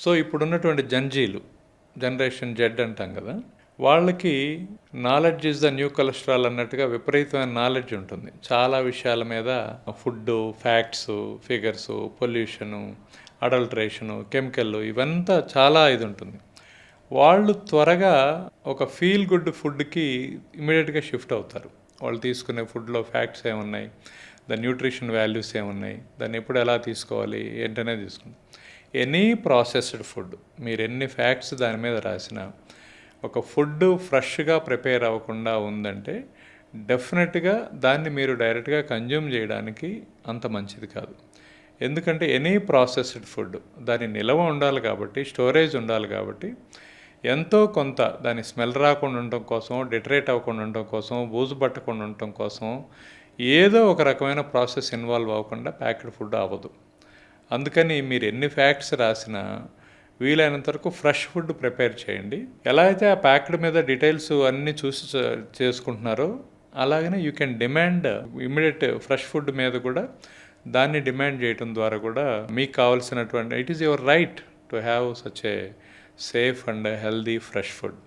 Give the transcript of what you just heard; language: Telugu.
సో ఇప్పుడున్నటువంటి జంజీలు జనరేషన్ జెడ్ అంటాం కదా వాళ్ళకి knowledge is the new cholesterol అన్నట్టుగా విపరీతమైన నాలెడ్జ్ ఉంటుంది. చాలా విషయాల మీద food facts figures pollution adulteration chemical ఇవంతా చాలా ఇది ఉంటుంది. వాళ్ళు త్వరగా ఒక ఫీల్ గుడ్ ఫుడ్కి ఇమీడియట్గా షిఫ్ట్ అవుతారు. వాళ్ళు తీసుకునే ఫుడ్లో ఫ్యాక్ట్స్ ఏమున్నాయి దాని న్యూట్రిషన్ వాల్యూస్ ఏమున్నాయి దాన్ని ఎప్పుడు ఎలా తీసుకోవాలి ఏంటనే తీసుకుంటారు. ఎనీ ప్రాసెస్డ్ ఫుడ్ మీరు ఎన్ని ఫ్యాక్ట్స్ దాని మీద రాసినా ఒక ఫుడ్ ఫ్రెష్గా ప్రిపేర్ అవ్వకుండా ఉందంటే డెఫినెట్గా దాన్ని మీరు డైరెక్ట్గా కన్జ్యూమ్ చేయడానికి అంత మంచిది కాదు. ఎందుకంటే ఎనీ ప్రాసెస్డ్ ఫుడ్ దాని నిల్వ ఉండాలి కాబట్టి స్టోరేజ్ ఉండాలి కాబట్టి ఎంతో కొంత దాని స్మెల్ రాకుండా ఉండటం కోసం డిటరేట్ అవ్వకుండా ఉండటం కోసం బూజు పట్టకుండా ఉండటం కోసం ఏదో ఒక రకమైన ప్రాసెస్ ఇన్వాల్వ్ అవ్వకుండా ప్యాక్డ్ ఫుడ్ అవ్వదు. అందుకని మీరు ఎన్ని ఫ్యాక్ట్స్ రాసినా వీలైనంత వరకు ఫ్రెష్ ఫుడ్ ప్రిపేర్ చేయండి. ఎలా అయితే ఆ ప్యాక్డ్ మీద డీటెయిల్స్ అన్నీ చూసి చేసుకుంటున్నారో అలాగనే you can demand immediate fresh food మీద కూడా దాన్ని డిమాండ్ చేయడం ద్వారా కూడా మీకు కావాల్సినటువంటి it is your right to have such a safe and healthy fresh food.